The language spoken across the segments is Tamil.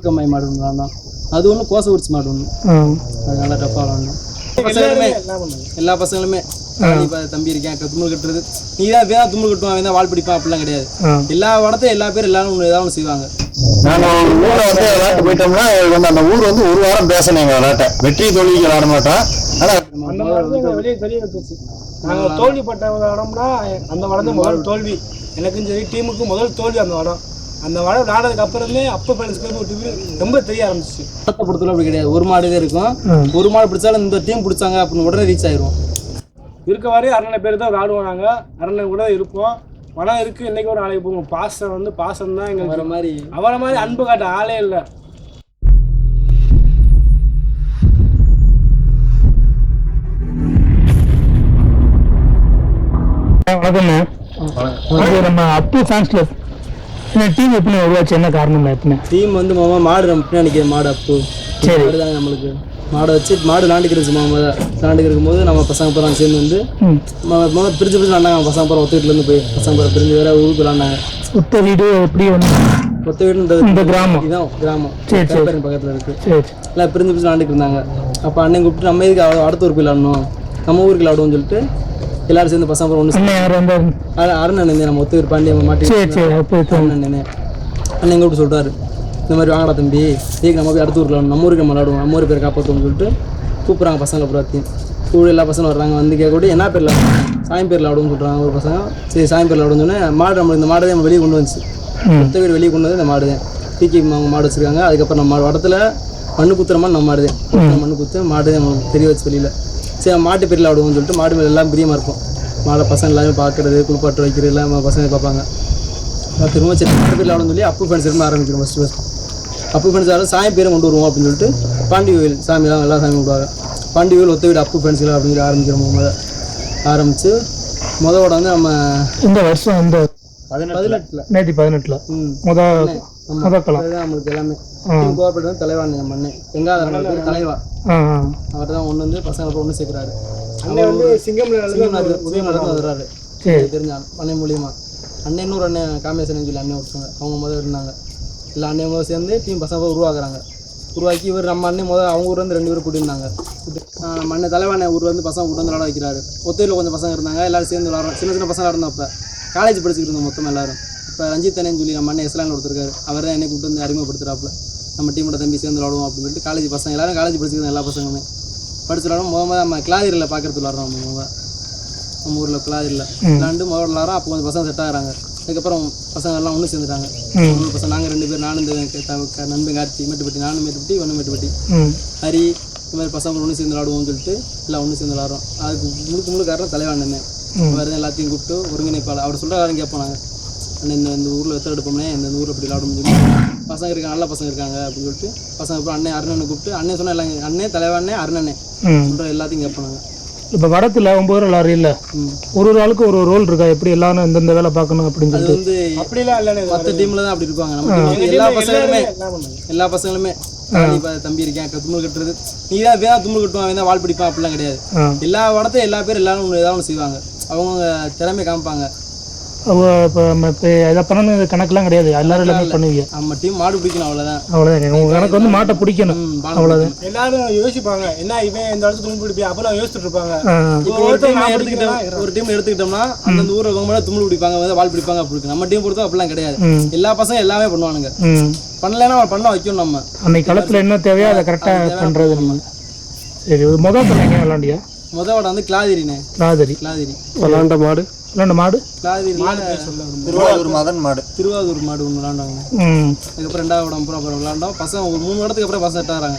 செவல்கம்மாய் மாடு ஒன்று விளாண்டோம் அது ஒன்று கோச உரிச்சி மாடு ஒன்று அது நல்லா டஃப்பாக விளாண்டோம் பசங்களுமே எல்லா பசங்களுமே இப்ப தம்பி இருக்கேன் தும்மல் கட்டுறது. நீ தான் வேணா தும்மல் கட்டுவான் தான் வால் பிடிப்பான் அப்படிலாம் கிடையாது. எல்லா இடத்தையும் எல்லா பேரும் எல்லாரும் ஒன்று ஏதாவது ஒன்று செய்வாங்க. நாங்கள் ஒரு ஊரை வந்து விளையாட்டு போயிட்டோம்னா வந்து அந்த ஊர் வந்து ஒரு வாரம் பேசணும் எங்கள் விளையாட்டை. வெற்றி தோல்விக்கு விளையாட மாட்டோம். ஆனால் வெளியே தெரிய வச்சுச்சு நாங்க தோல்விப்பட்ட இடம்னா அந்த வடம் தான் முதல் தோல்வி. எனக்கும் சரி டீமுக்கும் முதல் தோல்வி அந்த வடம் அந்த வடம் விளையாடுறதுக்கு அப்புறமே அப்போ ஃப்ரெண்ட்ஸ்க்கு ஒரு டிவி ரொம்ப தெரிய ஆரம்பிச்சிச்சு. இடத்தை பொறுத்தவரை அப்படி கிடையாது. ஒரு மாடு தான் இருக்கும் ஒரு மாடு பிடிச்சாலும் இந்த டீம் பிடிச்சாங்க அப்படின்னு உடனே ரீச் ஆயிரும். இருக்க வரையும் அரணை பேர் தான் விளையாடுவோம் நாங்கள் அரணை கூட இருப்போம் வடம் இருக்கு. இன்னைக்கு ஒரு நாளைக்கு போவோம் பாசம் வந்து பாசம் தான் வர எங்களுக்கு மாதிரி. அவரை மாதிரி அன்பு காட்ட ஆளே இல்லை. வணக்கம்ண்ணே அது நம்ம அப்பு கிளப் இந்த டீம் எப்படி உருவாச்சு? என்ன காரணம் எப்படின்னு டீம் வந்து மாமா மாடு நம்ம பின்னாடி மாடு அப்பு. சரி. மாடு தாங்க நம்மளுக்கு. மாடை வச்சு மாடு விளாண்டுக்கிருச்சு மாமா விளாண்டுக்கு இருக்கும்போது நம்ம பசங்க பூரா சேர்ந்து வந்து முதல்ல பிரிச்சு பிரிச்சு விளாண்டாங்க பசங்க பூரா ஒத்த வீட்டுலேருந்து போய் பசங்க பூரா பிரிஞ்சு வேற ஊருக்கு விளாண்டாங்க. சுத்த வீடு எப்படி வந்து ஒத்த வீடுன்றது இந்த கிராமம். இதான் கிராமம். சரி, பக்கத்தில் இருக்கு. சரி சரி. எல்லாம் பிரிஞ்சு பிரிஞ்சு விளாண்டுட்டு இருந்தாங்க. அப்போ அண்ணன் கூப்பிட்டு நம்ம இதுக்கு அடுத்த ஊருக்கு விளாடணும்? நம்ம ஊருக்கு விளாடுவோம்னு சொல்லிட்டு எல்லாரும் சேர்ந்து பசங்க பூரா ஒன்று யார்? வந்தார் அருண். அண்ணன் நம்ம ஒத்த ஊர் பாண்டிய மாட்டி சரி சரி அப்போ இப்போ. அண்ணன். அண்ணன் அண்ணன் கூப்பிட்டு சொல்றாரு? இந்த மாதிரி வாங்கடா தம்பி. ஏக்கு நம்ம போய் அடுத்த ஊருக்கு நம்ம ஊருக்கு நம்ம விளாடுவோம். நம்ம ஊர் பேர் காப்பாற்றுவோம்னு சொல்லிட்டு கூப்பிட்றாங்க பசங்களை பூராத்தையும் கூட எல்லா பசங்களும் வர்றாங்க. வந்து கேட்கக்கூட என்ன பேரில் சாயம் பேரில் ஆடுவோம்னு சொல்கிறாங்க ஒரு பசங்க. சரி சாயம் பேரில் ஆடுன்னு சொன்னேன். மாடு நம்ம இந்த மாடு நம்ம வெளியே கொண்டு வந்துச்சு. மொத்த வீடு வெளியே கொண்டு வந்து இந்த மாடு தான். பிகி அவங்க மாடு வச்சிருக்காங்க. அதுக்கப்புறம் நம்ம வடத்தில் மண்ணு குத்துற மாதிரி நம்ம மாடு தான். மண்ணு குத்து மாடு தான் நம்மளுக்கு தெரிய வச்சு வெளியில். சரி மாட்டு பேரில் ஆடுவோம்னு சொல்லிட்டு மாடு மேலே எல்லாம் பிரியமாக இருக்கும் மாடை பசங்க எல்லாமே பார்க்குறது குளிப்பாட்டு வைக்கிறது எல்லாம் பசங்க பார்ப்பாங்க. நான் திரும்ப சரி மாட்டு பேரில் ஆடணும்னு சொல்லி அப்பு ஃப்ரெண்ட்ஸ் இருந்து ஆரம்பிக்கிறோம் ஃபஸ்ட்டு ஃபஸ்ட் அப்பு ஃப்ரெண்ட்ஸ் ஆட சாமி பேரை கொண்டு வருவோம் அப்படின்னு சொல்லிட்டு பாண்டி கோயில் சாமிலாம் எல்லாம் சாமி விடுவாங்க. பாண்டி கோயில் ஒத்த வீடு அப்பு ஃப்ரெண்ட்ஸ்லாம் அப்படின்னு ஆரம்பிக்கிறோம் முதல்ல. ஆரம்பித்து முதவோட வந்து நம்ம இந்த வருஷம் இந்த பதினெட்டில். நேற்று பதினெட்டில். ம். முத முத களம் அதுதான் நம்மளுக்கு எல்லாமே. கோஆப்ரேட் வந்து தலைவான் நம்ம அண்ணன் பேர் தலைவா. அவர் தான் ஒன்று வந்து பசங்களை ஒன்று சேர்க்குறாரு. அண்ணன் வந்து சிங்கம் சிங்கம்நாடு உதயநாடு வந்துடுறாரு தெரிஞ்ச அண்ணன் மூலியமா. அண்ணன் இன்னொரு அண்ணன் காமேசன் சொல்லி அண்ணன் ஒருத்தவங்க. அவங்க முதல் இருந்தாங்க. இல்லை அண்ணன் முதல் சேர்ந்து டீம் பசங்க உருவாக்குறாங்க. உருவாக்கி இவர் நம்ம அண்ணன் முதல் அவங்க ஊர்லேருந்து ரெண்டு பேரும் கூட்டியிருந்தாங்க அண்ணன் தலைவான ஊர்ல இருந்து பசங்க கூட்டு வந்து விளாட வைக்கிறாரு. ஒத்தையில் கொஞ்சம் பசங்க இருந்தாங்க. எல்லாரும் சேர்ந்து விளாட்றோம் சின்ன சின்ன பசங்க இருந்தோம் அப்போ காலேஜ் படிச்சுக்கிட்டு இருந்தோம் மொத்தம் எல்லாரும். இப்போ ரஞ்சித் அண்ணன் சொல்லி நம்ம அண்ணன் எஸ்லான் ஒருத்தருக்காரு அவர் தான் என்னை கூப்பிட்டு வந்து அறிமுகப்படுத்துறாப்புல. நம்ம டீமோட தம்பி சேர்ந்து விளாடுவோம் அப்படின்னு சொல்லிட்டு காலேஜ் பசங்க எல்லாரும் காலேஜ் படிச்சுக்கிறோம் எல்லா பசங்களுமே. படிச்சு விளாடும் முத நம்ம கிளாதிரில் பார்க்கறது விளாட்றோம் நம்ம நம்ம ஊரில் பிளாதிரில் விளாண்டு முதல்ல விளாட்றோம். அப்போ கொஞ்சம் பசங்க செட் ஆகுறாங்க. அதுக்கப்புறம் பசங்க எல்லாம் ஒன்று சேர்ந்துட்டாங்க. மூணு பசங்க நாங்கள் ரெண்டு பேர் நானும் இந்த நண்பன் கார்த்தி மேட்டுப்பட்டி நானும் மேட்டுப்பட்டி ஒன்று மேட்டுப்பட்டி ஹரி இந்த மாதிரி பசங்க ஒன்று சேர்ந்து விளாடுவோம்னு சொல்லிட்டு எல்லாம் ஒன்று சேர்ந்து விளாட்றோம். அதுக்கு முழுக்க முழுக்க காரணம் அவர் தான் எல்லாத்தையும் கூப்பிட்டு ஒருங்கிணைப்பாளர். அவர் சொல்கிற காரணம் கேட்போம் நாங்கள் அண்ணன் இந்த இந்த ஊரில் வெத்தலை எடுப்போம்னே இந்த இந்த ஊரில் இப்படி விளாடும் சொல்லி பசங்க இருக்காங்க நல்ல பசங்க இருக்காங்க அப்படின்னு சொல்லிட்டு பசங்க அப்புறம் அண்ணன் அருணனை கூப்பிட்டு அண்ணன் சொன்ன எல்லாம் அண்ணன் தலைவானே அருணனே சொல்கிற எல்லாத்தையும் கேட்போம் நாங்கள் இப்போ வடத்தில் ஒம்பது ரூபா லாரி இல்லை. ஒரு ஒரு ஆளுக்கு ஒரு ரோல் இருக்கா? எப்படி எல்லாரும் இந்தந்த வேலை பார்க்கணும் அப்படின்னு சொல்லிட்டு? வந்து அப்படிலாம் இல்லைன்னு மற்ற டீம்ல தான் அப்படி இருப்பாங்க. நம்ம எல்லா பசங்களுமே எல்லா பசங்களுமே நீ இப்ப தம்பி இருக்கேன் தும்மல் கட்டுறது. நீ தான் வேணா தும்மல் கட்டுவான் அவன் தான் வால் பிடிப்பான் அப்படிலாம் கிடையாது. எல்லா இடத்தையும் எல்லா பேரும் எல்லாரும் ஒன்று ஏதாவது ஒன்று செய்வாங்க. அவங்க திறமை காமிப்பாங்க. இப்போ நம்ம இப்போ எதை பண்ணணும் கணக்கெல்லாம் கிடையாது. எல்லாரும் எல்லாமே பண்ணுவீங்க. நம்ம டீம் மாடு பிடிக்கணும் அவ்வளோதான் கணக்கு வந்து மாட்டை பிடிக்கணும். அவ்வளோதான் எல்லாரும் யோசிப்பாங்க. என்ன இவன் இந்த இடத்துல துணி பிடிப்பி அப்பெல்லாம் யோசிச்சுட்டு இருப்பாங்க. ஒரு டீம் எடுத்துக்கிட்டோம். ஒரு டீம் எடுத்துக்கிட்டோம்னா அந்தந்த ஊரில் இருக்கவங்க மேலே தும்மல் பிடிப்பாங்க வந்து வால் பிடிப்பாங்க அப்படி நம்ம டீம் பொறுத்தவரை அப்படிலாம் கிடையாது. எல்லா பசங்க எல்லாமே பண்ணுவானுங்க. பண்ணலைன்னா அவன் பண்ண வைக்கணும் நம்ம. அன்னைக்கு களத்தில் என்ன தேவையோ அதை கரெக்டாக பண்ணுறது நீங்கள் சரி முதல் விளாண்டியா? முதவோட வந்து கிளாதிரினே ராதரி கிளாதிரி. விளாண்ட மாடு? விளாண்ட மாடு? திருவாரூர் மதன் மாடு. திருவாரூர் மாடு ஒன்று விளாண்டாங்க ம். அதுக்கப்புறம் ரெண்டாவது இடம் அப்புறம் அப்புறம் விளாண்டோம். பசங்க ஒரு மூணு இடத்துக்கு அப்புறம் பசங்க செட் ஆகிறாங்க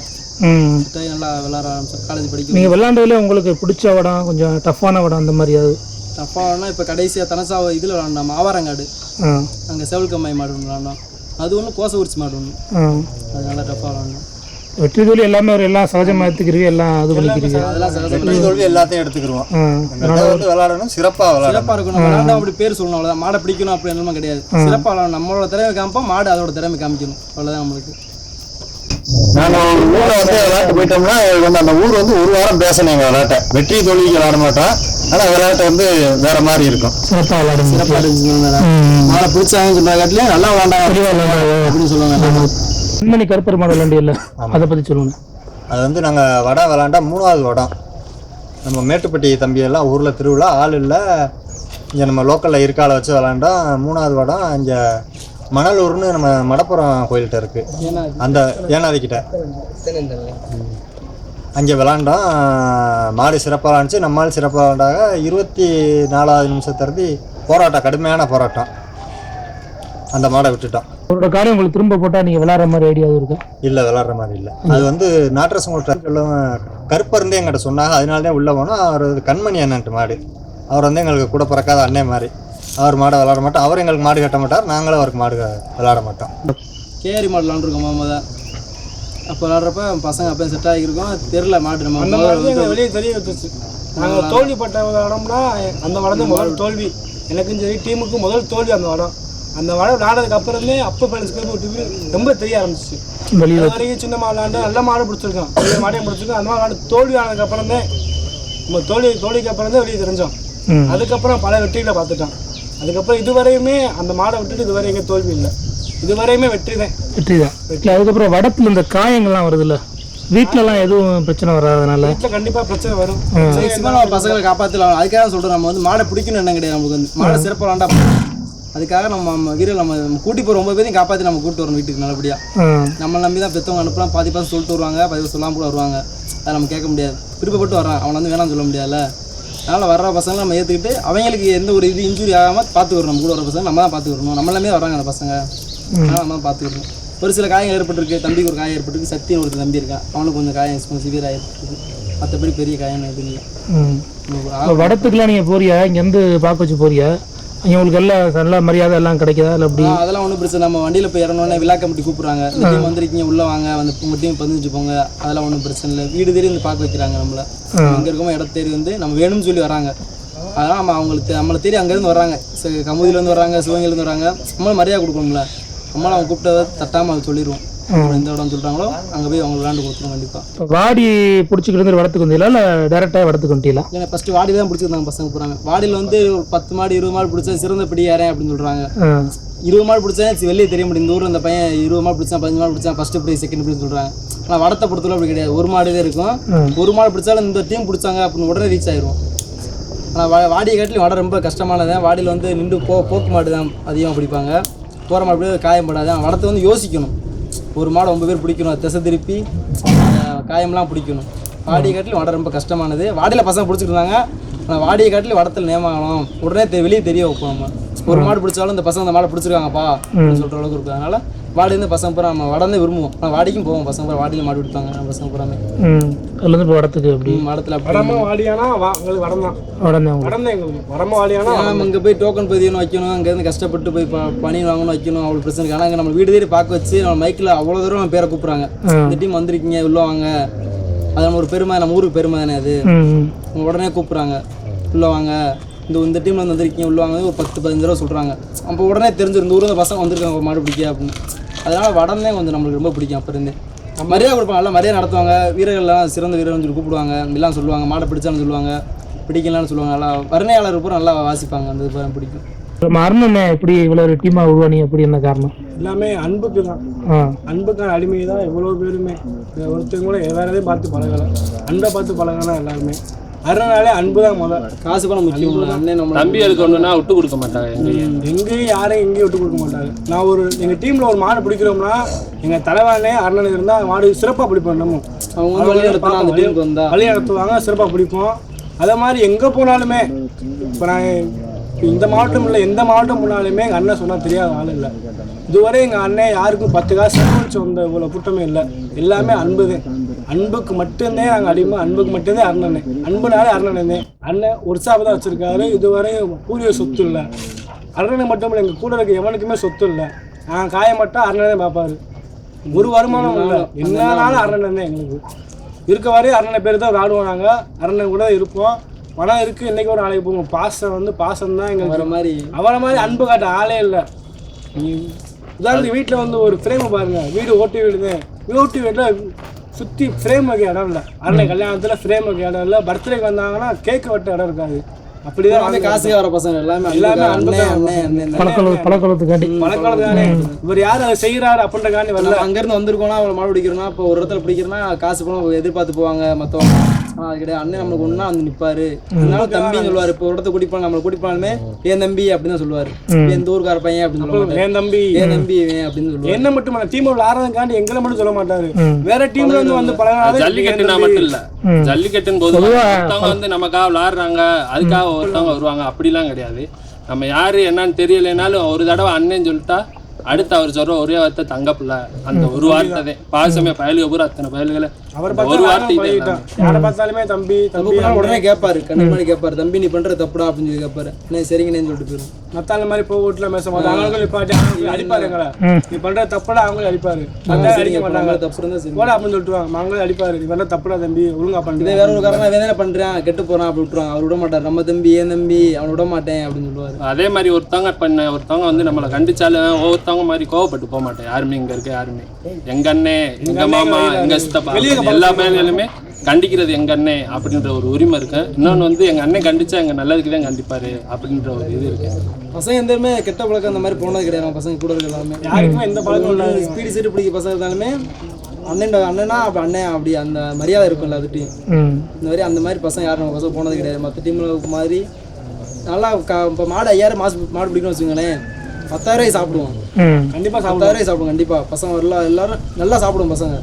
நல்லா விளாட ஆரம்பிச்சோம் காலேஜ் படிக்கும் நீங்கள் விளாண்டதுல உங்களுக்கு பிடிச்ச வடம் கொஞ்சம் டஃப்பான வடம் அந்த மாதிரி அது? தப்பானா இப்போ கடைசியாக தனசாவ இதில் விளாண்டோம். ஆவாரங்காடு. ஆ. அங்கே செவல்கம்மாய் மாடு ஒன்று விளாண்டோம். அது ஒன்று கோச உரிச்சி மாடு ஒன்று அது நல்லா டஃப்பாக விளாண்டோம். வெற்றி தோல்வி எல்லாமே ஒரு எல்லாம் சகஜமாக எடுத்துக்கிறீங்க எல்லாம் இது பண்ணிக்கிறீங்க. வெற்றி தோல்வி எல்லாத்தையும் வந்து விளையாடணும் சிறப்பாக விளையாடணும் சிறப்பாக இருக்கும் நம்ம விளாண்டோம் அப்படி பேர் சொல்லணும் அவ்வளோதான் மாடை பிடிக்கணும் அப்படி என்னமா கிடையாது. சிறப்பாக விளாடணும். நம்மளோட திறமை காமிப்போம் மாடு அதோட திறமை காமிக்கணும். அவ்வளோதான் நம்மளுக்கு. நாங்கள் ஒரு ஊரை வந்து விளையாட்டு போயிட்டோம்னா அந்த ஊர் வந்து ஒரு வாரம் பேசணும் எங்கள் விளையாட்டை வெற்றி தோல்விக்கு விளையாட மாட்டோம். ஆனால் விளையாட்டு வந்து வேற மாதிரி இருக்கும். சிறப்பாக விளாடுங்க. சிறப்பாக ம். மாடை பிடிச்சாங்கன்னு சொன்ன காட்டிலே நல்லா விளாண்டாங்க. அப்படின்னு சொல்லுவாங்க. கண்மணி கருப்பர் மாடு விளாண்டியல்ல அதை பற்றி சொல்லுங்க. அது வந்து நாங்கள் வடம் விளாண்டா மூணாவது வடம். நம்ம மேட்டுப்பட்டி தம்பியெல்லாம் ஊரில் திருவிழா ஆள் இல்லை. இங்கே நம்ம லோக்கலில் இருக்கால வச்சு விளாண்டா மூணாவது வடம். இங்கே மணலூர்னு நம்ம மடப்புறம் கோயில்கிட்ட இருக்குது அந்த ஏனாதிக்கிட்ட அங்கே விளாண்டோம் மாடு சிறப்பாக விளாண்டுச்சு நம்மால் சிறப்பாக விளாண்டாங்க இருபத்தி நாலாவது நிமிஷத்துலேருந்து போராட்டம் கடுமையான போராட்டம். அந்த மாடை விட்டுட்டோம் அவரோட காரியம் உங்களுக்கு திரும்ப போட்டால் நீங்கள் விளாட்ற மாதிரி ஐடியா இருக்கா? இல்லை விளாட்ற மாதிரி இல்லை. அது வந்து நாட்டரசங்கள்ட்ட கருப்பர் இருந்தே எங்கிட்ட சொன்னாங்க அதனால தான் உள்ளே போனோம். அவர் கண்மணி அண்ணன்ட்டு மாடு. அவர் வந்து எங்களுக்கு கூட பிறக்காத அண்ணன் மாதிரி. அவர் மாடை விளாட மாட்டோம் அவர் எங்களுக்கு மாடு கட்ட மாட்டார். நாங்களும் அவருக்கு மாடு விளாட மாட்டோம். கேரி மாடு விளாண்டுருக்கோம் முத அப்போ விளாட்றப்ப பசங்க அப்போ செட் ஆகியிருக்கோம். தெரில மாடு நம்ம வெளியே தெரிய வச்சுச்சு நாங்கள் தோல்விப்பட்ட இடம்னா அந்த வடம் தான் முதல் தோல்வி. எனக்கும் சரி டீமுக்கும் முதல் தோல்வி அந்த வடம். அந்த வடம் விளாண்டதுக்கு அப்புறமே அப்போ ஒரு டிவி ரொம்ப தெரிய ஆரம்பிச்சிச்சு. வெளியே அது வரைக்கும் சின்ன மாடு விளாண்டு நல்ல மாடு பிடிச்சிருக்கோம் பெரிய மாடையும் பிடிச்சிருக்கோம் அந்த மாதிரி விளாண்டு தோல்வி ஆனதுக்கு அப்புறம் தான் நம்ம தோல்வி தோல்விக்கு அப்புறம் தான் வெளியே தெரிஞ்சோம். அதுக்கப்புறம் பல வெற்றிகளை பார்த்துட்டோம் அதுக்கப்புறம் இதுவரையுமே அந்த மாடை விட்டுட்டு இதுவரை எங்கே தோல்வி இல்லை. இதுவரையுமே வெற்றி தான். வெற்றி. தான் இல்லை அதுக்கப்புறம் வடத்தில் இந்த காயங்கள்லாம் வருதுல்ல? வீட்டிலலாம் எதுவும் பிரச்சனை வராதனால? வீட்டில் கண்டிப்பாக பிரச்சனை வரும். மேக்ஸிமம் நம்ம பசங்களை காப்பாற்றலாம் அதுக்காக சொல்கிறோம் நம்ம வந்து மாடை பிடிக்கணும் என்ன கிடையாது நமக்கு வந்து. மாடை சிறப்பாக விளாண்டா. அதுக்காக நம்ம நம்ம வீரர் நம்ம கூட்டி போகிற ரொம்ப பேரையும் காப்பாற்றி நம்ம கூட்டு வரணும் வீட்டுக்கு நல்லபடியாக நம்ம நம்பி தான் பெற்றவங்க அனுப்பலாம் பாதி பாசம் சொல்லிட்டு வருவாங்க பாதி சொல்லாமல் கூட வருவாங்க. அதை நம்ம கேட்க முடியாது. விருப்பப்பட்டு வரான் அவனை வந்து வேணாம்னு சொல்ல முடியாதுல்ல. அதனால் வர்ற பசங்களை நம்ம ஏற்றுக்கிட்டு அவங்களுக்கு எந்த ஒரு இது இன்ஜுரி ஆகாமல் பார்த்துக்கிறோம் நம்ம கூட வர பசங்க நம்ம தான் பார்த்துக்கிறணும் நம்ம எல்லாமே வராங்க அந்த பசங்க. அதனால் நம்ம தான் பார்த்துக்கிறோம் ஒரு சில காயம் ஏற்பட்டிருக்கு. தம்பிக்கு ஒரு காயம் ஏற்பட்டிருக்கு. சத்தின்னு ஒருத்தர் தம்பி இருக்கான். அவனுக்கு கொஞ்சம் காயம் கொஞ்சம் சிவியர் ஆகிருக்கு மற்றபடி பெரிய காயம் எதுவும் இல்லை. ஒரு வடத்துக்குலாம் நீங்கள் போறியா? இங்கேருந்து பார்க்க வச்சு போறியா? அங்கே உங்களுக்கு எல்லாம் நல்ல மரியாதை எல்லாம் கிடைக்குதா? இல்லை எப்படி? ஆ, அதெல்லாம் ஒன்றும் பிரச்சனை நம்ம வண்டியில் போய் இறங்கணுன்னே விழா கமிட்டி கூப்பிட்றாங்க. இந்த டீம் வந்திருக்கீங்க உள்ளே வாங்க. வந்து உங்கள் டீம் பதினஞ்சு போங்க. அதெல்லாம் ஒன்றும் பிரச்சனை இல்லை. வீடு தேடி வந்து பார்க்க வைக்கிறாங்க நம்மளை. இங்கே இருக்கோமோ இடத்த தேடி வந்து நம்ம வேணும்னு சொல்லி வராங்க அதெல்லாம் நம்ம அவங்களுக்கு நம்மளை தேடி அங்கேருந்து வர்றாங்க. கமுதியிலேருந்து வராங்க சிவகங்கையிலேருந்து வராங்க நம்மளும் மரியாதை கொடுக்கணும்ல. நம்மளும் அவங்க கூப்பிட்டதை தட்டாமல் அதை சொல்லிடுவோம் எந்த இடம் சொல்கிறாங்களோ அங்கே போய் அவங்க விளாண்டு கொடுத்துருவோம் கண்டிப்பாக வாடி பிடிச்சிக்கிட்டு வந்து வடத்துக்கு வந்தீங்களா? இல்லை டேரெக்டாக வடத்துக்கு வந்துட்டீங்களா? ஏன்னா ஃபஸ்ட்டு வாடி தான் பிடிச்சிருந்தாங்க பசங்க போகிறாங்க வாடியில் வந்து ஒரு பத்து மாடு இருபது மாடு பிடிச்சா சிறந்த படி யாரேன் அப்படின்னு சொல்கிறாங்க ஆ. இருபது மாடு பிடிச்சா வெளியே தெரிய முடியும் இந்த ஊரில் இந்த பையன் இருபது மாடு பிடிச்சா பதினஞ்சு மாடு பிடிச்சா ஃபர்ஸ்ட் ப்ரைஸ் செகண்ட் ப்ரைஸ் சொல்கிறாங்க ஆனால் வடத்தை பொறுத்தவரை அப்படி கிடையாது. ஒரு மாடு தான் இருக்கும். ஒரு மாடு பிடிச்சாலும் இந்த டீம் பிடிச்சாங்க அப்படின்னு உடனே ரீச் ஆயிரும். ஆனால் வா வாடியை காட்டிலும் வடை ரொம்ப கஷ்டமானது. வாடியில் வந்து நின்று போ போக்கு மாடு தான் அதிகமாக பிடிப்பாங்க. போகிற மாடு அப்படியே காயப்படாது ஆனால் வடத்தை வந்து யோசிக்கணும். ஒரு மாடு ரொம்ப பேர் பிடிக்கணும் திசை திருப்பி காயம்லாம் பிடிக்கணும். வாடியை காட்டிலும் வடை ரொம்ப கஷ்டமானது. வாடியில் பசங்க பிடிச்சிட்டு இருந்தாங்க. ஆனால் வாடியை காட்டிலும் வடத்தில் நேமாகணும் உடனே வெளியே தெரிய வைப்போம் நம்ம. ஒரு மாடு பிடிச்சாலும் இந்த பசங்க இந்த மாடை பிடிச்சிருக்காங்கப்பா அப்படின்னு சொல்கிற அளவுக்கு இருக்கும். அதனால வாடிலேருந்து பசங்க பூரா நம்ம வடந்தே விரும்புவோம். ஆனால் வாடிக்கும் போவோம். பசங்க பூரா வாடியில் மாடு பிடிப்பாங்க நம்ம பசங்க பூராமே. ம். அதுலேருந்து இப்போ வடத்துக்கு அப்படி மாடத்தில் அப்படி. வடமா வாடியானா வா உங்களுக்கு வடம் தான். வடம் தான் எங்களுக்கு. வாடியானா நம்ம இங்கே போய் டோக்கன் பதியணும் வைக்கணும். அங்கேருந்து கஷ்டப்பட்டு போய் ப- பணி வாங்கணும் வைக்கணும். அவ்வளோ பிரச்சனை இருக்கு. ஆனால் இங்கே நம்ம வீடு தேடி பார்க்க வச்சு நம்ம மைக்கில் அவ்வளோ தூரம் நம்ம பேரை கூப்பிட்றாங்க. இந்த டீம் வந்திருக்கீங்க உள்ள வாங்க. அது நம்ம ஒரு பெருமை நம்ம ஊருக்கு பெருமை தானே அது. உடனே கூப்பிட்றாங்க. உள்ள வாங்க. இந்த இந்த டீமில் வந்து வந்திருக்கீங்க உள்ள வாங்க. ஒரு பத்து பதினஞ்சு தடவை சொல்கிறாங்க அப்போ உடனே தெரிஞ்சிரும் இந்த ஊரில் பசங்க வந்திருக்காங்க மாடு பிடிக்க அப்படின்னு. அதனால வடம்னே கொஞ்சம் நம்மளுக்கு ரொம்ப பிடிக்கும் அப்போ இருந்து. மரியாதை கொடுப்பாங்க. நல்லா மரியாதை நடத்துவாங்க. வீரர்கள்லாம் சிறந்த வீரர்னு சொல்லி கூப்பிடுவாங்க. எல்லாம் சொல்லுவாங்க. மாடை பிடிச்சான்னு சொல்லுவாங்க. பிடிக்கலாம்னு சொல்லுவாங்க. நல்லா வர்ணையாளர் பூரா நல்லா வாசிப்பாங்க. அந்த இது பிடிக்கும். நம்ம அருணனை எப்படி இவ்வளோ ஒரு டீமாக உருவானீங்க எப்படி என்ன காரணம்? எல்லாமே அன்புக்கு தான். அன்புக்கான அடிமை தான் எவ்வளோ பேருமே. ஒருத்தங்க கூட வேற எதையும் பார்த்து பழகலை. அன்பை பார்த்து பழகலாம் எல்லாருமே. அருணாலே அன்பு தான் முதல். காசு பணம் முக்கியம். அண்ணன் நம்ம தம்பி அதுக்கு ஒன்றுனா விட்டு கொடுக்க மாட்டாங்க எங்கேயும். யாரையும் எங்கேயும் விட்டு கொடுக்க மாட்டாங்க நான் ஒரு எங்கள் டீமில் ஒரு மாடு பிடிக்கிறோம்னா எங்கள் தலைவானே அருணன் இருந்தால் மாடு சிறப்பாக பிடிப்போம் நம்ம. அவங்க வந்து வழி நடத்தினா அந்த டீமுக்கு வந்தா. வழி நடத்துவாங்க சிறப்பாக பிடிப்போம். அதே மாதிரி எங்கே போனாலுமே இப்போ நான் இந்த மாவட்டம் இல்லை எந்த மாவட்டம் போனாலுமே எங்கள் அண்ணன் சொன்னால் தெரியாத ஆள் இல்லை. இதுவரை எங்கள் அண்ணன் யாருக்கும் பத்து காசு வந்த இவ்வளோ கூட்டமே இல்லை. எல்லாமே அன்பு தான் அன்புக்கு மட்டும்தான் நாங்கள் அடிமை அன்புக்கு மட்டும்தான் அண்ணனே அன்புனாலே அண்ணனே அண்ணன் சாப்பு தான் வச்சுருக்காரு. இதுவரை பூர்வீக சொத்து இல்லை. அண்ணனுக்கு மட்டும் இல்லை எங்கள் கூட இருக்க எவனுக்குமே சொத்து இல்லை. நான் காய மட்டும் அண்ணனே பார்ப்பாரு. ஒரு வருமானம் இல்லை. என்னன்னாலும் அண்ணன் தான் எங்களுக்கு. இருக்க வரையும் அண்ணனை பேர் தான் விளாடுவோம் நாங்கள் அண்ணன் கூட இருப்போம். பணம் இருக்குது இன்னைக்கு ஒரு நாளைக்கு போவோம் பாசம் வந்து பாசம் தான் வர எங்களுக்கு மாதிரி அவரை மாதிரி அன்பு காட்ட ஆளே இல்லை. உதாரணத்துக்கு வீட்டில் வந்து ஒரு ஃப்ரேம் பாருங்க. வீடு ஓட்டு வீடு தான் ஓட்டு வீட்டில் சுற்றி ஃப்ரேம் வைக்க இடம் இல்லை. அண்ணன் கல்யாணத்தில் ஃப்ரேம் வைக்க இடம் இல்லை. பர்த்டேக்கு வந்தாங்கன்னா கேக் வெட்ட இடம் இருக்காது. அப்படிதான் எல்லாமே காசுக்கு வர பசங்க எல்லாமே எல்லாமே பழக்காலத்து தானே இவர் யார் அதை செய்கிறாரு அப்படின்றக்காண்டி வரல. நம்ம அங்கேருந்து வந்திருக்கோம்னா அவளை மாடு பிடிக்கிறோம்னா இப்போ ஒரு இடத்துல பிடிக்கிறோம்னா காசு பணம் எதிர்பார்த்து போவாங்க மற்றவங்க கிடையாது. அண்ணன் நம்மளுக்கு ஒன்றா வந்து நிற்பாரு அதனால தம்பின்னு சொல்லுவார். இப்போ ஒரு இடத்த கூட்டிப்பாங்க நம்மளை கூட்டிப்பாலுமே ஏன் தம்பி? அப்படின்னு தான் சொல்லுவார். எந்த ஊருக்கார பையன்? அப்படின்னு சொல்ல மாட்டாரு. என் தம்பி? ஏன் தம்பி அப்படின்னு சொல்லுவார். என்ன மட்டும் டீம் ஆறதுக்காண்டி எங்களை மட்டும் சொல்ல மாட்டாரு. வேற டீம்ல இருந்து வந்து பழகினாலும் ஜல்லிக்கட்டுனா மட்டும் இல்ல. ஜல்லிக்கட்டுன்னு போது ஒருத்தவங்க வந்து நமக்காக விளாடுறாங்க அதுக்காக ஒருத்தவங்க வருவாங்க. அப்படிலாம் கிடையாது. நம்ம யாரு என்னன்னு தெரியலைனாலும் ஒரு தடவை அண்ணன் சொல்லிட்டா அடுத்து அவர் சொல்ற ஒரே வார்த்தை தங்க பிள்ளை. அந்த ஒரு வார்த்தை தான் பாசமே பயலுக பூரா அத்தனை பயல்களை அவர் யாரை பார்த்தாலுமே தம்பி தம்பி உடனே கேட்பாரு கண்ணு முன்னாடி கேட்பாரு தம்பி நீ பண்ற தப்புடா அப்படின்னு சொல்லி கேட்பாரு அண்ணே சரிங்கண்ணேன்னு சொல்லிட்டு போயிடும் மத்தாள் மாதிரி போய் வீட்டுல பேச மாட்டாங்க அவங்களும் நிப்பாட்டி அடிப்பாரு எங்களை. நீ பண்ற தப்புடா அவங்களும் அடிப்பாரு. அடிக்க மாட்டாங்க. தப்பு இருந்தா சரி போடா அப்படின்னு சொல்லிட்டு அவங்களும் அடிப்பாரு. நீ பண்ண தப்புடா தம்பி ஒழுங்கா இதே பண்றேன் வேற ஒரு காரணம் வேதனை பண்றேன். கெட்டு போறான் அப்படி விட்டுருவாங்க. அவர் விட மாட்டார். நம்ம தம்பி ஏன் தம்பி? அவனை விட மாட்டேன் அப்படின்னு சொல்லுவாரு. அதே மாதிரி ஒருத்தவங்க பண்ண ஒருத்தவங்க வந்து நம்மளை கண்டிச்சாலும் ஒவ்வொருத்தவங்க மாதிரி கோவப்பட்டு போக மாட்டேன் யாருமே இங்க இருக்க யாருமே. எங்க அண்ணே எங்க மாமா எங்க சித்தப்பா. எல்லா பேர்களுமே கண்டிக்கிறது எங்க அண்ணே அப்படின்ற ஒரு உரிமை இருக்கு. இன்னொன்னு வந்து எங்க அண்ணன் கண்டிச்சா எங்க நல்லதுக்கு தான் கண்டிப்பாரு அப்படின்ற ஒரு இது இருக்கு. பசங்க எந்தமே கெட்ட பழக்கம் அந்த மாதிரி போனது கிடையாது. நம்ம பசங்க கூட இருக்க எல்லாமே. யாருக்குமே எந்த பழக்கம் இல்லை ஸ்பீடு சீட்டு பிடிக்க பசங்க இருந்தாலுமே அண்ணன் அண்ணனா அப்படி அண்ணன் அப்படி அந்த மரியாதை இருக்கும்ல அது டீம் இந்த மாதிரி அந்த மாதிரி பசங்க யாரும் நம்ம பசங்க போனது கிடையாது. மற்ற டீமில் மாதிரி நல்லா க இப்போ மாடு ஐயாயிரம் மாசு மாடு பிடிக்கணும்னு வச்சுக்கோங்களேன். பத்தாயிரம் ரூபாய் சாப்பிடுவோம். ம். கண்டிப்பா சாப்பிடுவோம். பத்தாயிரம் ரூபாய் சாப்பிடுவோம். கண்டிப்பாக பசங்க எல்லாம் எல்லாரும் நல்லா சாப்பிடுவோம் பசங்க.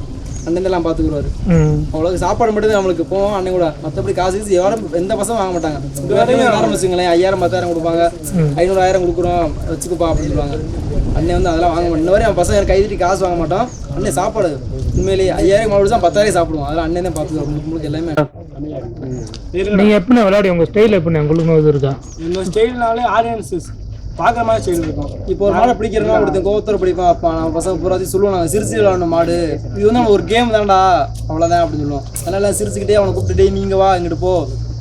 அண்ணன் எல்லாம் பார்த்துக்குருவாரு. ம். அவ்வளோ சாப்பாடு மட்டும் நம்மளுக்கு போவோம் அண்ணன் கூட மற்றபடி காசு கீசு யாரும் எந்த பசங்க வாங்க மாட்டாங்க. ஆரம்பிச்சுங்களேன் ஐயாயிரம் பத்தாயிரம் கொடுப்பாங்க. ஐநூறு ஆயிரம் கொடுக்குறோம் வச்சுக்குப்பா அப்படின்னு சொல்லுவாங்க. அண்ணன் வந்து அதெல்லாம் வாங்க மாட்டோம் இன்ன வரையும் அவன் பசங்க கைதிட்டு காசு வாங்க மாட்டோம் அண்ணன் சாப்பாடு உண்மையிலேயே ஐயாயிரம் மாடு தான் பத்தாயிரம் சாப்பிடுவோம் அதெல்லாம் அண்ணன் தான் பார்த்துக்குவோம் முழுக்க முழுக்க எல்லாமே. நீங்க எப்படிண்ணே விளையாடி? உங்க ஸ்டைல் எப்படிண்ணே? உங்களுக்கு இருக்கா? இந்த ஸ்டைல்னாலே ஆடியன்ஸஸ் பார்க்குற மாதிரி ஸ்டைல் இருக்கும் இப்போ ஒரு மாடை பிடிக்கிறனா ஒருத்தன் கோவத்தோட பிடிப்பான் அப்பா நம்ம பசங்க பூராத்தையும் சொல்லுவோம் நாங்கள் சிரிச்சு விளாடணும் மாடு. இது வந்து நம்ம ஒரு கேம் தான்டா. அவ்வளோதான் அப்படின்னு சொல்லுவோம். அதனால சிரிச்சுக்கிட்டே அவனை கூப்பிட்டு டேய் நீங்க வா இங்கிட்டு போ.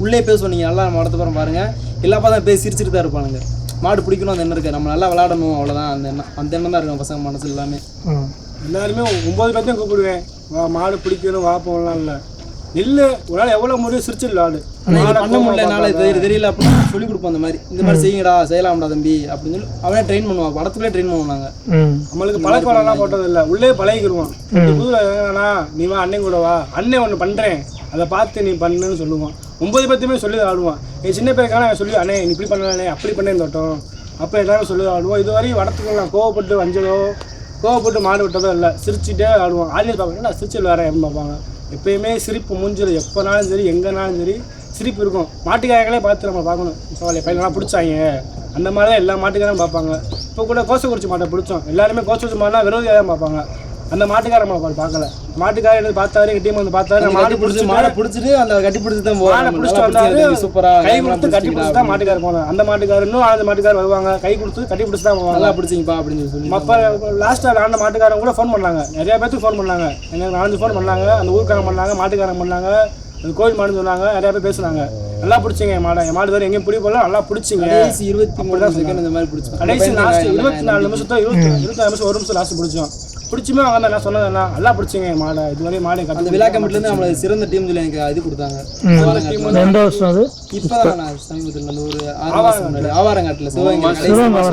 உள்ளே பேசுவோம் நீங்கள் நல்லா நம்ம இடத்த பாருங்க. எல்லா பார்த்தா பேசி சிரிச்சுட்டு தான் இருப்பானுங்க. மாடு பிடிக்கணும் அந்த எண்ணம் இருக்கு. நம்ம நல்லா விளாடணும் அவ்வளோதான் அந்த எண்ணம் அந்த எண்ணம் தான் இருக்கும் பசங்க மனசு எல்லாமே. எல்லாருமே ஒன்பது பேர்த்தையும் கூப்பிடுவேன். வா மாடு பிடிக்கணும் வா போகலாம் இல்லை இல்லை உங்களால் எவ்வளோ முடியும் சிரிச்சு இது பண்ண முடியல என்னால் தெரியல அப்படின்னா சொல்லி கொடுப்போம் அந்த மாதிரி. இந்த மாதிரி செய்யுங்கடா செய்யலாம்டா தம்பி அப்படின்னு சொல்லி அவனே ட்ரெயின் பண்ணுவான். படத்துலேயே ட்ரெயின் ம். நம்மளுக்கு பழக்க வளம்லாம் போட்டது இல்லை. உள்ளே பழகிக்கிடுவோம் இந்த புதுல என்னன்னா நீ வா அண்ணன் கூட வா. அண்ணன் ஒன்று பண்ணுறேன் அதை பார்த்து நீ பண்ணுன்னு சொல்லுவான். ஒன்பது பேர்த்தையுமே சொல்லி ஆடுவான். என் சின்ன அவன் சொல்லி அண்ணே நீ இப்படி பண்ணலே அப்படி பண்ணேன் தோட்டம் அப்போ எல்லாரும் சொல்லி ஆடுவோம். இது வரையும் வடத்துக்குலாம் கோவப்பட்டு வஞ்சதோ கோவப்பட்டு மாடு விட்டதோ இல்லை. சிரிச்சுட்டே ஆடுவோம். ஆடியன்ஸ் பார்ப்பாங்க "என்னடா சிரிச்சு வேற பார்ப்பாங்க. எப்பயுமே சிரிப்பு மூஞ்சில் எப்போனாலும் சரி எங்கேனாலும் சரி சிரிப்பு இருக்கும். மாட்டுக்காரங்களே பார்த்து நம்ம பார்க்கணும். பரவாயில்ல பையன்லாம் பிடிச்சாங்க. அந்த மாதிரி தான் எல்லா மாட்டுக்காரும் பார்ப்பாங்க. இப்போ கூட கோசக்குறிச்சி மாட்டை பிடிச்சோம். எல்லாருமே கோசக்குறிச்சி மாட்டினா விரோதியாக தான் பார்ப்பாங்க. அந்த மாட்டுக்காரன் நம்ம பார்க்கல. மாட்டுக்காரர் எடுத்து பார்த்தாரு எங்கள் டீம் வந்து பார்த்தாரு. மாடு பிடிச்சி மாடை பிடிச்சிட்டு அந்த கட்டி பிடிச்சி தான் மாடை பிடிச்சிட்டு வந்தாரு. பிடிச்சி சூப்பரா கை கொடுத்து கட்டி பிடிச்சி தான் மாட்டுக்காரர் போனாங்க அந்த மாட்டுக்காரர் இன்னும் அந்த மாட்டுக்காரர் வருவாங்க. கை கொடுத்து கட்டி பிடிச்சி தான் போவாங்க. நல்லா பிடிச்சிங்கப்பா அப்படின்னு சொல்லி அப்போ லாஸ்ட்டாக விளாண்ட மாட்டுக்காரங்க கூட ஃபோன் பண்ணாங்க. நிறைய பேருக்கு ஃபோன் பண்ணாங்க. எனக்கு நாலஞ்சு ஃபோன் பண்ணாங்க. அந்த ஊருக்காரங்க பண்ணாங்க மாட்டுக்காரங்க பண்ணாங்க. அந்த கோயில் மாடுன்னு சொன்னாங்க. நிறைய பேர் பேசுனாங்க. நல்லா பிடிச்சிங்க என் மாடை. என் மாடு வேறு எங்கேயும் பிடி போல நல்லா பிடிச்சிங்க. இருபத்தி மூணு செகண்ட் இந்த மாதிரி பிடிச்சி. கடைசி லாஸ்ட் இருபத்தி நாலு நிமிஷத்துல இருபத்தி இருபத்தி நாலு நிமிஷம் ஒரு நிமிஷம் லாஸ்ட் பிடிச்சோம். பிடிச்சுமே அவங்க என்ன சொன்னது என்ன நல்லா பிடிச்சிங்க என் மாடை இதுவரை மாடை அந்த கட்டி விழா கமிட்டிலேருந்து நம்மளுக்கு சிறந்த டீம் சொல்லி எனக்கு இது கொடுத்தாங்க. எந்த வருஷம் அது. இப்போதான் நான் சமீபத்தில் அந்த ஒரு ஆறு மாதம் முன்னாடி ஆவாரங்காட்டில் சிவகங்கை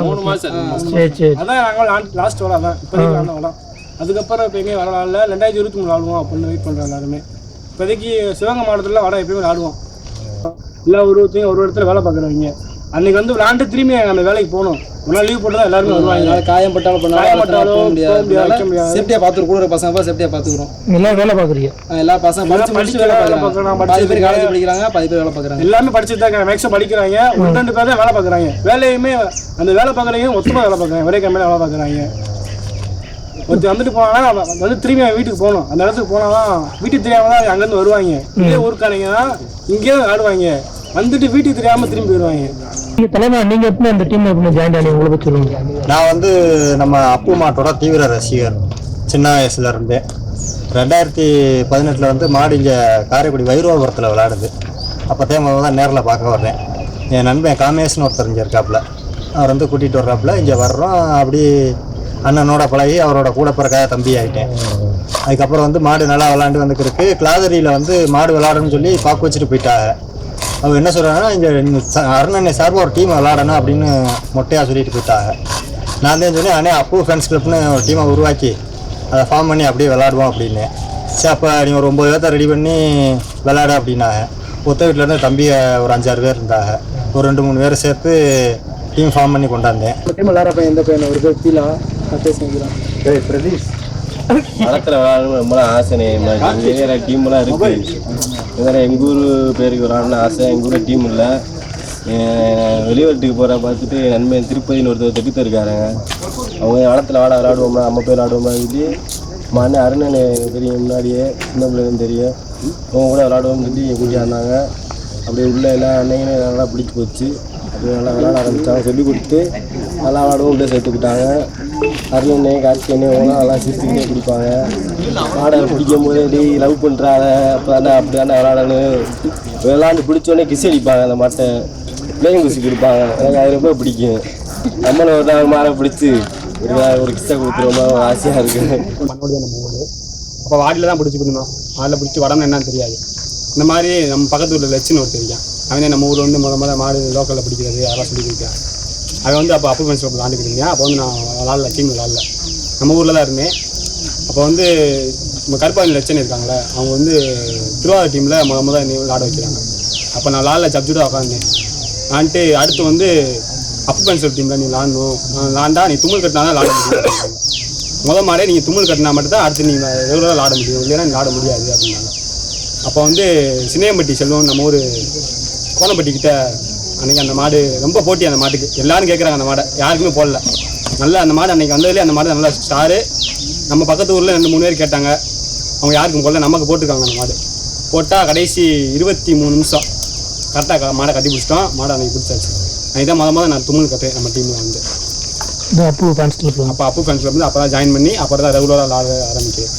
மூணு மாசம். இருக்கு. சரி சரி அதான் நாங்கள் லாஸ்ட் வளம் அதான். இப்போதைக்கு விளாண்ட வளம் அதுக்கப்புறம் இப்போ எங்கேயும் வரலாம்ல ரெண்டாயிரத்தி இருபத்தி மூணு ஆடுவோம் அப்படின்னு வெயிட் பண்ணுறோம் எல்லாருமே. இப்போதைக்கு சிவகங்கை மாவட்டத்தில் வட எப்பயுமே ஆடுவோம். எல்லா ஒருத்தையும் ஒரு இடத்துல வேலை பார்க்குறவங்க. அன்னைக்கு வந்து விளாண்டு திரும்பி அந்த வேலைக்கு போகணும் நாள் லீவ் போட்டு தான் எல்லாருமே வருவாங்க. காயம்பட்டாலும் பண்ணாலும் போக முடியாது. சேஃப்டியாக பார்த்துருக்கோம் கூட பசங்க போய் சேஃப்டியாக பார்த்துக்குறோம் எல்லாம் வேலை பார்க்குறீங்க. எல்லா பசங்க படிச்சு முடிச்சு வேலை பார்க்குறாங்க. பாதி பேர். காலேஜ் படிக்கிறாங்க பாதி பேர் வேலை பார்க்குறாங்க. எல்லாமே படிச்சுட்டு தான் மேக்ஸிமம் படிக்கிறாங்க. ஒரு ரெண்டு பேர் தான் வேலை பார்க்குறாங்க. வேலையுமே அந்த வேலை பார்க்குறவங்க மொத்தமாக வேலை பார்க்குறாங்க. ஒரே கம்பெனியில் வேலை பார்க்குறாங்க. ஒருத்தர் வந்துட்டு போனாங்கன்னா அவன் வந்து திரும்பி அவன் வீட்டுக்கு போகணும். அந்த இடத்துக்கு போனால் தான் வீட்டுக்கு தெரியாம தான் அங்கேருந்து வருவாங்க. இதே ஊருக்காரங்க தான் இங்கேயே ஆடுவாங்க. வந்துட்டு வீட்டுக்கு தெரியாமல் திரும்பி போயிடுவாங்க. நீங்க தலைமை நீங்க எப்படி அந்த டீம் எப்படி ஜாயின் ஆனி உங்களை பத்தி சொல்லுங்க. நான் வந்து நம்ம அப்பு மாட்டோட தீவிர ரசிகர் சின்ன வயசுல இருந்தே. ரெண்டாயிரத்தி பதினெட்டில் வந்து மாடு இங்கே காரைக்குடி வைரோபுரத்தில் விளையாடுது. அப்போ தேவை தான் நேரில் பார்க்க வர்றேன். என் நண்பன் காமேஷ்னு ஒருத்தர் இங்கே இருக்காப்புல. அவர் வந்து கூட்டிகிட்டு வர்றாப்புல இங்கே வர்றோம். அப்படி அண்ணனோட பழகி அவரோட கூட பிறக்காத தம்பி ஆகிட்டேன் அதுக்கப்புறம் வந்து மாடு நல்லா விளாண்டு வந்துருக்கு கிளாதரியில் வந்து மாடு விளாடுன்னு சொல்லி பார்க்க வச்சுட்டு போயிட்டாங்க. அவங்க என்ன சொல்கிறாங்கன்னா இங்கே அருணனை சார்பாக ஒரு டீம் விளாடணும் அப்படின்னு மொட்டையாக சொல்லிட்டு போயிட்டாங்க நான் தான் சொன்னேன் அண்ணே அப்போ ஃப்ரெண்ட்ஸ் கிளப்னு ஒரு டீமை உருவாக்கி அதை ஃபார்ம் பண்ணி அப்படியே விளாடுவோம் அப்படின்னு. சரி அப்போ நீங்கள் ஒரு ஒம்பது பேர்த்த ரெடி பண்ணி விளாட அப்படின்னாங்க. ஒத்த வீட்டிலேருந்து தம்பி ஒரு அஞ்சாறு பேர் இருந்தாங்க. ஒரு ரெண்டு மூணு பேரை சேர்த்து டீம் ஃபார்ம் பண்ணி கொண்டாந்தேன். டீம் பையன் எந்த பையன் ஒரு பேர் கீழா பேச வைக்கிறான் பிரதீஷ். களத்தில் விளாடணும் வேற டீம்லாம் இருக்கு. இதனால் எங்கள் ஊர் பேருக்கு விளாடணும்னு ஆசை எங்கள் ஊர் டீம் இல்லை. வெளிநாட்டுக்கு போகிற பார்த்துட்டு என் நண்பன் திருப்பதின்னு ஒருத்தர் திட்டத்தை இருக்காருங்க அவங்க வளத்தில் வாட விளாடுவோம்னா நம்ம போய் விளாடுவோம்னா சொல்லி மண்ணு அருணன் எனக்கு தெரியும் முன்னாடியே சின்ன பிள்ளைங்க தெரியும். அவங்க கூட விளாடுவோம்னு சொல்லி கூட்டியாந்தாங்க அப்படியே உள்ள எல்லா அன்னைக்கு நல்லா பிடிச்சி போச்சு. அப்படி நல்லா விளாட ஆரம்பித்தாங்க சொல்லி கொடுத்து நல்லா விளாடவும். உள்ளே சேர்த்துக்கிட்டாங்க அருணனே கார்த்திகனே அவங்களாம் நல்லா சிரிச்சுக்கிட்டே பிடிப்பாங்க பாட பிடிக்கும் போது டேய் லவ் பண்ணுறாத அப்போ தானே அப்படி தானே விளாடணும். விளாண்டு பிடிச்சோடனே கிஸ் அடிப்பாங்க அந்த மாட்டை. பிளேயிங் குசி கொடுப்பாங்க. எனக்கு அது ரொம்ப பிடிக்கும். நம்மளை ஒரு நாள் மாலை பிடிச்சி ஒரு ஒரு கிஸ்ஸை கொடுத்துருவோமா? ஆசையாக இருக்குது அப்போ வாடியில் தான் பிடிச்சி இருந்தோம் வாடியில் பிடிச்சி வடம்னு என்னன்னு தெரியாது. இந்த மாதிரி நம்ம பக்கத்து ஊரில் லட்சுன்னு ஒரு தெரியும் அவனே நம்ம ஊரில் வந்து முத முத மாடு லோக்கலில் பிடிக்கிறது அதெல்லாம் சொல்லி கொடுத்தேன் அவன் வந்து அப்போ அப்போ ஃப்ரெண்ட்ஸ் விளாண்டுக்கிட்டு இருந்தேன் அப்போ வந்து நான் விளாட்ல டீம் விளாட்ல. நம்ம ஊரில் தான் இருந்தேன். அப்போ வந்து நம்ம கருப்பாணி லட்சன் இருக்காங்களே அவங்க வந்து திருவாரூர் டீமில் முத முத நீ விளாட வைக்கிறாங்க. அப்போ நான் விளாட்ல சப்ஜூட்டாக உட்காந்தேன் நான்ட்டு அடுத்து வந்து அப்பு பென்சில் டீமில் நீ விளாடணும். விளாண்டா நீ தும்மல் கட்டினா தான் விளாட முடியும். முத மாடே நீங்கள் தும்மல் கட்டினா மட்டும் தான் அடுத்து நீங்கள் ரெகுலராக விளாட முடியும். இல்லைன்னா விளாட முடியாது அப்படின்னாங்க. அப்போ வந்து சின்னையம்பட்டி செல்வம் நம்ம ஊர் கோணப்பட்டி கிட்ட அன்னைக்கு அந்த மாடு ரொம்ப போட்டி அந்த மாட்டுக்கு. எல்லாரும் கேட்குறாங்க அந்த மாடை. யாருக்குமே போடல. நல்லா அந்த மாடு அன்னைக்கு வந்ததுலேயே அந்த மாடு நல்லா ஸ்டாரு. நம்ம பக்கத்து ஊரில் ரெண்டு மூணு பேர் கேட்டாங்க. அவங்க யாருக்கும் போடல. நமக்கு போட்டிருக்காங்க அந்த மாடு. போட்டால் கடைசி இருபத்தி மூணு நிமிஷம் கரெக்டாக மாடை கட்டி பிடிச்சிட்டோம். மாடை அன்னைக்கு பிடிச்சாச்சு. அன்னைக்கு தான் முத முத நான் தும்மல் கட்டேன் நம்ம டீமில் வந்து. அப்பு ஃபேன்ஸ் கிளப் அப்போ அப்பு ஃபேன்ஸில் வந்து அப்போ தான் ஜாயின் பண்ணி அப்புறம் தான் ரெகுலராக விளாட ஆரம்பிக்கிறேன்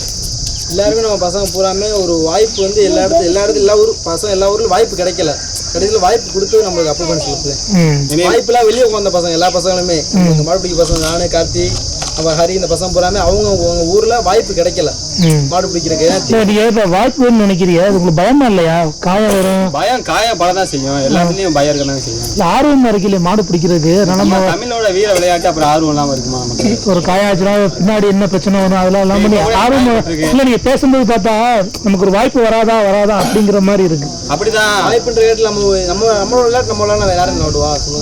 எல்லாருமே நம்ம பசங்க பூராமே ஒரு வாய்ப்பு வந்து எல்லா இடத்துல எல்லா இடத்துல எல்லா ஊர் பசங்க எல்லா ஊர்லயும் வாய்ப்பு கிடைக்கல. கடைசியில் வாய்ப்பு கொடுத்து நம்மளுக்கு அப்போ பண்ணி சொல்லுது வாய்ப்புலாம் வெளியே உட்காந்த பசங்க எல்லா பசங்களுமே. இந்த மாடுபிடிக்க பசங்க நானு கார்த்தி நம்ம ஹரி இந்த பசங்க பூராமே அவங்க அவங்க ஊர்ல வாய்ப்பு கிடைக்கல. மாடு பிடிக்கிறதுக்கு ஏன்னா சரி நீங்கள் இப்போ வாய்ப்புன்னு நினைக்கிறீங்க அது உங்களுக்கு பயமா இல்லையா? காயம் வரும். பயம் காயம் பட தான் செய்யும். எல்லாத்துலேயும் பயம் இருக்க தான் செய்யும். இல்லை ஆர்வம் இருக்கலையே மாடு பிடிக்கிறதுக்கு நம்ம தமிழோட வீர விளையாட்டு அப்புறம் ஆர்வம் இல்லாமல் இருக்குமா ஒரு காயம் ஆச்சுன்னா பின்னாடி என்ன பிரச்சனை வரும்? அதெல்லாம் எல்லாம் பண்ணி ஆர்வம் இல்லை நீங்கள் பேசும்போது பார்த்தா நமக்கு ஒரு வாய்ப்பு வராதா வராதா அப்படிங்கிற மாதிரி இருக்கு. அப்படிதான். வாய்ப்புன்ற ரேட்டில் நம்ம நம்ம நம்மளோட விளையாட்டு நம்ம விளையாட யாரும்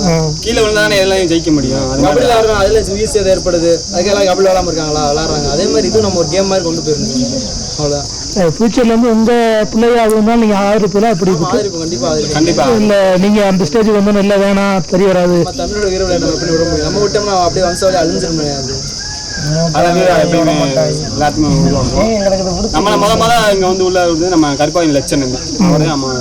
ஆ. கீழே விழுந்தானே எல்லாம் ஜெயிக்க முடியும். அது கபடி விளையாடுறோம் அதுல ஈஸியாக ஏற்படுது. அதுக்கெல்லாம் கபடி விளையாடாம இருக்காங்களா? விளையாடுறாங்க. அதே மாதிரி இதுவும் நம்ம ஒரு கேம் மாதிரி கொண்டு போயிருந்தோம் அவ்வளோதான் ஃபியூச்சர்ல இருந்து உங்க பிள்ளையா இருந்தாலும் நீங்க ஆதரிப்பதா இப்படி இருக்கு ஆதரிப்பு கண்டிப்பா ஆதரிப்பு கண்டிப்பா. இல்ல நீங்க அந்த ஸ்டேஜ் வந்து இல்ல வேணாம் தெரிய வராது. தமிழோட வீர விளையாட்டு நம்ம எப்படி விட முடியும்? நம்ம விட்டோம்னா அப்படியே வம்சாவளி அழிஞ்சிட முடியாது. நம்மளை முத முத இங்கே வந்து உள்ள வந்து நம்ம கருப்பாயின் லட்சன் அவரே நம்ம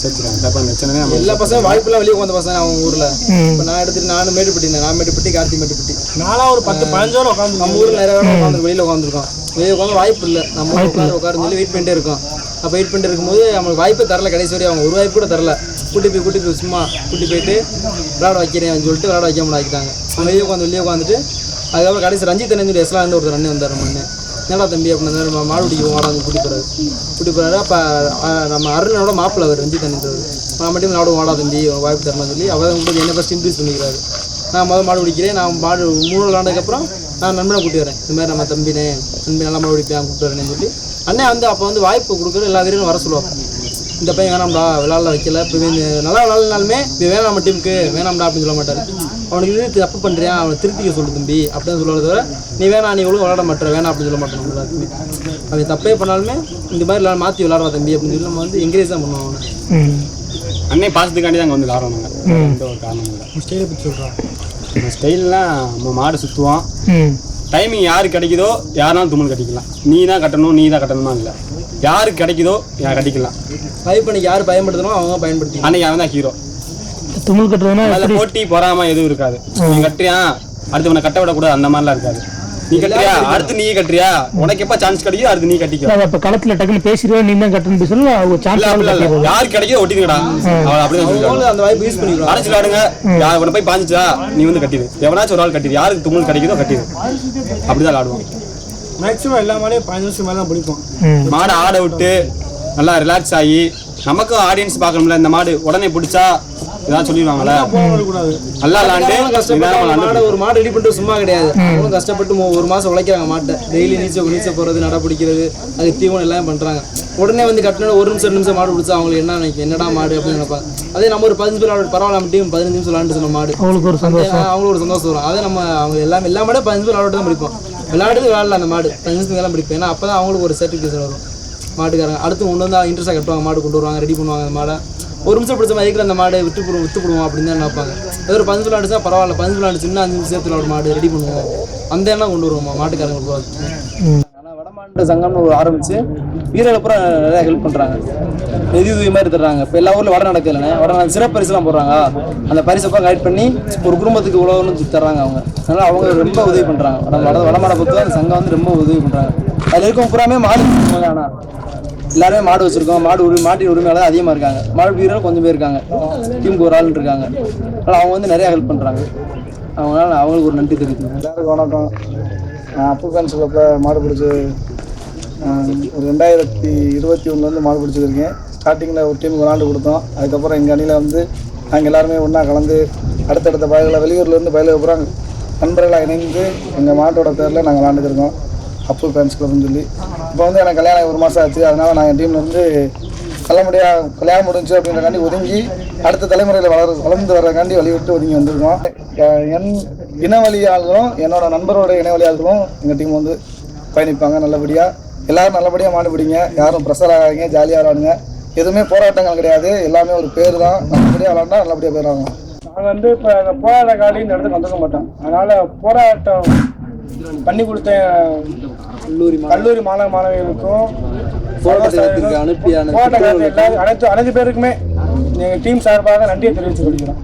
சேர்த்துருக்காங்க கருப்பாயின் நம்ம எல்லா பசங்க வாய்ப்புலாம் வெளியே வந்த பசங்க அவங்க ஊர்ல. இப்போ நான் எடுத்துட்டு நானும் மேட்டுப்பட்டி. நான் மேட்டுப்பட்டி கார்த்தி மேட்டுப்பட்டி. நாளா ஒரு பத்து பதினஞ்சோட உட்காந்து நம்ம ஊர்ல நிறைய உட்காந்து வெளியில உட்காந்துருக்கோம் வெளியே உட்காந்து வாய்ப்பு இல்லை. நம்ம உட்காந்து உட்காந்து சொல்லி வெயிட் பண்ணிட்டே இருக்கோம். அப்போ வெயிட் பண்ணிட்டு இருக்கும்போது நம்மளுக்கு வாய்ப்பே தரல கடைசி வரையும். அவங்க ஒரு வாய்ப்பு கூட தரல. கூட்டி போய் கூட்டி போய் சும்மா கூட்டி போயிட்டு விளையாட வைக்கிறேன் சொல்லிட்டு விளையாட வைக்க முடியாக்கிட்டாங்க அவங்க வெளியே உட்காந்து வெளியே உட்காந்துட்டு அதுக்கப்புறம் கடைசி ரஞ்சித் அண்ணன் எஸ்லாம் இருந்து ஒருத்தர் அண்ணன் வந்தார் அண்ணன். என்னடா தம்பி அப்படின்னு நம்ம மாடு பிடிக்க வாடா வந்து கூட்டி போறாரு. கூட்டி போறாரு. அப்போ நம்ம அருணனோட மாப்பிள்ள அவர் ரஞ்சித் அண்ணன் நான் மட்டும் விளையாட வாடா தம்பி வாய்ப்பு தரலாம் சொல்லி அவர் உங்களுக்கு என்ன ஃபஸ்ட் இன்க்ரீஸ் பண்ணிக்கிறாரு. நான் முதல் மாடு பிடிக்கிறேன். நான் மாடு மூணு விளாண்டதுக்கப்புறம் நான் நண்பனை கூட்டி வரேன். இந்த மாதிரி நம்ம தம்பினே. தம்பி நல்லா மாடு பிடிப்பேன் கூப்பிட்டு சொல்லி. அண்ணன் வந்து அப்போ வந்து வாய்ப்பு கொடுக்குற எல்லா வீரரும் வர சொல்லுவாங்க. இந்த பையன் வேணாம்டா விளாட வைக்கல. இப்போ நல்லா விளாட்னாலுமே இப்போ வேணாம் நம்ம டீமுக்கு வேணாம்டா அப்படின்னு சொல்ல மாட்டார். அவனுக்கு இது தப்பு பண்ணுறியா அவனை திருத்திக்க சொல்லு தம்பி அப்படின்னு சொல்லுறத தவிர நீ வேணாம் நீ ஒழுங்கு விளாட மாட்டேற வேணாம் அப்படின்னு சொல்ல மாட்டான் எல்லாருக்குமே. அவன் தப்பே பண்ணாலுமே இந்த மாதிரி விளாட மாற்றி விளாட்றா தம்பி அப்படின்னு சொல்லி நம்ம வந்து என்கரேஜ் தான் பண்ணுவோம். அவனை. அன்னை பாசத்துக்காண்டி தான் அங்கே வந்து விளாட்றோம் நாங்கள் எந்த ஒரு காரணம் இல்லை. ஸ்டைலை பற்றி சொல்கிறோம் நம்ம ஸ்டைல்லாம் நம்ம மாடு சுற்றுவோம் ம். டைமிங் யாரு கிடைக்குதோ யாருனாலும் தும்மல் கட்டிக்கலாம். நீ தான் கட்டணும் நீ தான் கட்டணுமா இல்லை? யாருக்கு கிடைக்குதோ யார் கட்டிக்கலாம். ஃபைவ் பண்ணிக்கு யார் பயன்படுத்தணும் அவங்க பயன்படுத்தி அன்னைக்கு அவன் தான் ஹீரோ தும்மல் கட்டுறதுனா அதில் போட்டி பொறாம எதுவும் இருக்காது. நீ கட்டுறியா? அடுத்து உன்னை கட்ட விடக்கூடாது அந்த மாதிரிலாம் இருக்காது. நீ கட்டுறியா? அடுத்து நீ கட்டுறியா? உனக்கு எப்போ சான்ஸ் கிடைக்குதோ அடுத்து நீ கட்டிக்கோ. இப்ப களத்துல டக்குன்னு பேசிடுவேன் நீ தான் கட்டணும் ஒரு இல்ல சான்ஸ் அப்படிதான் அவங்களும் அந்த வாய்ப்பு யூஸ் பண்ணிக்கலாம் அடைச்சு விளாடுங்க யார் போய் பாஞ்சிச்சா நீ வந்து கட்டிடு எவனாச்சும் ஒரு ஆள் கட்டிடு யாருக்கு தும்மல் கிடைக்குதோ கட்டிடு அப்படிதான் விளாடுவோம். மேக்ஸிமம் எல்லா மாடையும் பதினஞ்சு மேலே தான் பிடிப்போம் ம். மாடை ஆட விட்டு நல்லா ரிலாக்ஸ் ஆகி நமக்கும் ஆடியன்ஸ் பார்க்கணும்ல இந்த மாடு உடனே பிடிச்சா ஏதாவது சொல்லிடுவாங்கல்ல? நல்லா விளாண்டு மாடை ஒரு மாடு ரெடி பண்ணிட்டு சும்மா கிடையாது. அவங்களும் கஷ்டப்பட்டு மொ- ஒரு மாசம் உழைக்கிறாங்க மாட்டை. டெய்லி நீச்சல் நீச்சல் போறது நட பிடிக்கிறது அது தீவனம் எல்லாம் பண்றாங்க. உடனே வந்து கட்டின ஒரு நிமிஷம் நிமிஷம் மாடு பிடிச்சா அவங்களுக்கு என்ன நினைக்கும்? என்னடா மாடு அப்படின்னு நினைப்பாங்க. அதே நம்ம ஒரு பதினஞ்சு பேர் விளையாடு பரவாயில்ல நம்ம டீம் பதினஞ்சு நிமிஷம் விளாண்டு சொன்ன மாடு. அவங்களுக்கு ஒரு சந்தோஷம். அவங்களுக்கு ஒரு சந்தோஷம் வரும். அதே நம்ம அவங்க எல்லாம் எல்லா மாடும் பதினஞ்சு பேர் விளையாட்டு தான் பிடிப்போம். விளையாடுறது விளையாடல அந்த மாடு. பதினஞ்சு நிமிஷத்துக்கு எல்லாம் பிடிப்போம். ஏன்னா அப்பதான் அவங்களுக்கு ஒரு சர்டிஃபிகேஷன் வரும். மாட்டுக்காரங்க அடுத்து கொண்டு வந்து இன்ட்ரெஸ்ட்டாக கட்டுவாங்க மாடு கொண்டு வருவாங்க ரெடி பண்ணுவாங்க அந்த மாடை. ஒரு நிமிஷம் பிடிச்ச மாதிரி அந்த மாடு விட்டு போடுவோம் விட்டு போடுவோம் அப்படின்னு தான் நினைப்பாங்க. ஏதோ ஒரு பதினஞ்சு விளாண்டுச்சா பரவாயில்ல பதினஞ்சு விளாண்டு சின்ன அஞ்சு நிமிஷம் சேர்த்துல ஒரு மாடு ரெடி பண்ணுவோம். அந்த எண்ணம் கொண்டு வருவோம் மாட்டுக்காரங்களுக்கு ஆனால் வடமாநில சங்கம்னு ஒரு ஆரம்பிச்சு வீரர்களுக்கு பூரா நிறைய ஹெல்ப் பண்ணுறாங்க நிதி உதவி மாதிரி தர்றாங்க. இப்போ எல்லா ஊரில் வட நடக்கலன்னு வட நடக்க சிறப்பு பரிசுலாம் போடுறாங்க. அந்த பரிசப்போ கைட் பண்ணி ஒரு குடும்பத்துக்கு உழவுன்னு தர்றாங்க அவங்க. அதனால் அவங்க ரொம்ப உதவி பண்ணுறாங்க வட வடமாட பொறுத்தவரை அந்த சங்கம் வந்து ரொம்ப உதவி பண்ணுறாங்க அதில் இருக்கும் பூராமே மாடு. ஆனால் எல்லாருமே மாடு வச்சுருக்கோம். மாடு உரிமை மாட்டின் உரிமையாளர் அதிகமாக இருக்காங்க. மாடு வீரர்கள் கொஞ்சம் பேர் இருக்காங்க. டீமுக்கு ஒரு ஆள் இருக்காங்க. அதனால் அவங்க வந்து நிறையா ஹெல்ப் பண்ணுறாங்க அவங்களால அவங்களுக்கு ஒரு நன்றி தெரிவிக்கணும் எல்லாருக்கும் வணக்கம். நான் அப்பு ஃபேன்ஸ் கிளப்பில் மாடு பிடிச்சி ஒரு ரெண்டாயிரத்தி இருபத்தி ஒன்றுலேருந்து மாடு பிடிச்சிருக்கேன். ஸ்டார்டிங்கில் ஒரு டீமுக்கு விளாண்டு கொடுத்தோம். அதுக்கப்புறம் எங்கள் அணியில் வந்து நாங்கள் எல்லாருமே ஒன்றா கலந்து அடுத்தடுத்த பயல்களை வெளியூர்லேருந்து பயலுக்கு அப்புறம் நண்பர்களாக இணைந்து எங்கள் மாட்டோட பேரில் நாங்கள் விளாண்டுருக்கோம் அப்பு ஃபேன்ஸ் கிளப்னு சொல்லி. இப்போ வந்து எனக்கு கல்யாணம் ஒரு மாதம் ஆச்சு. அதனால் நான் என் டீம்லேருந்து நல்லபடியாக கல்யாணம் முடிஞ்சு அப்படின்றக்காண்டி ஒதுங்கி அடுத்த தலைமுறையில் வளர வளர்ந்து வர்றதுக்காண்டி வழிவிட்டு ஒதுங்கி வந்திருக்கோம். அஹ் என் ஆள்களும் என்னோட நண்பரோட இனவழியாளர்களும் எங்கள் டீம் வந்து பயணிப்பாங்க நல்லபடியாக எல்லோரும் நல்லபடியாக மாண்டுபிடிங்க யாரும் ப்ரெஷர் ஆகாதீங்க ஜாலியாக விளாடுங்க எதுவுமே போராட்டங்கள் கிடையாது. எல்லாமே ஒரு பேர் தான் நல்லபடியாக விளாண்டா நல்லபடியாக பேர் வாங்கலாம் நாங்கள் வந்து இப்போ அந்த போராட்ட காலையும் இந்த இடத்துக்கு வந்துக்க மாட்டோம் அதனால் போராட்டம் பண்ணி கொடுத்த கல்லூரி கல்லூரி மாணவ மாணவிகளுக்கும் எல்லாரும் அனைத்து அனைத்து பேருக்குமே எங்கள் டீம் சார்பாக நன்றியை தெரிவித்துக் கொள்கிறோம்.